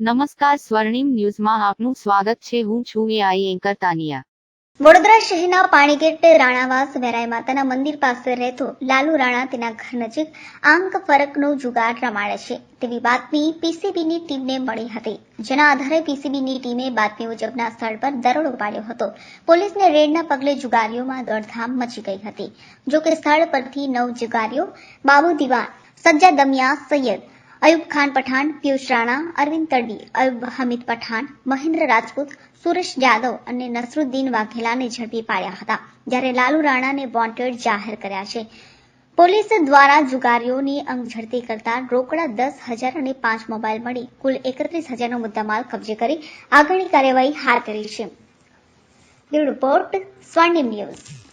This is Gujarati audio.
નમસ્કાર સ્વર્ણિમ ન્યૂઝમાં આપનું સ્વાગત છે. હું છું એઆઈ એન્કર તાનિયા. વડોદરા શહેરના પાણીગેટ રાણાવાસ વેરાય માતાના મંદિર પાસે રહેતો લાલુ રાણા તેના ઘર નજીક આંક ફરકનો જુગાર રમાડે છે. તેવી બાતમી પીસીબીની ટીમને મળી હતી, જેના આધારે પીસીબીની ટીમે બાતમી મુજબના સ્થળ પર દરોડો પાડ્યો હતો. પોલીસને રેડના પગલે જુગારીઓમાં દોડધામ મચી ગઈ હતી. જોકે સ્થળ પરથી નવ જુગારીઓ, બાબુ દિવાન, સજ્જા દમિયા, સૈયદ અયુબ ખાન પઠાણ પિયુષ રાણા અરવિંદ તડવી અયુબ હમીદ પઠાણ મહેન્દ્ર રાજપૂત સુરેશ જાદવ અને નસરુદ્દીન વાઘેલાને ઝડપી પાડ્યા હતા, જ્યારે લાલુ રાણાને વોન્ટેડ જાહેર કર્યા છે. પોલીસ દ્વારા જુગારીઓની અંગ ઝડપી કરતા રોકડા દસ હજાર અને પાંચ મોબાઈલ મળી, કુલ એકત્રીસ હજારનો મુદ્દામાલ કબજે કરી આગળની કાર્યવાહી હાથ ધરી છે. રિપોર્ટ, સ્વર્ણિમ ન્યૂઝ.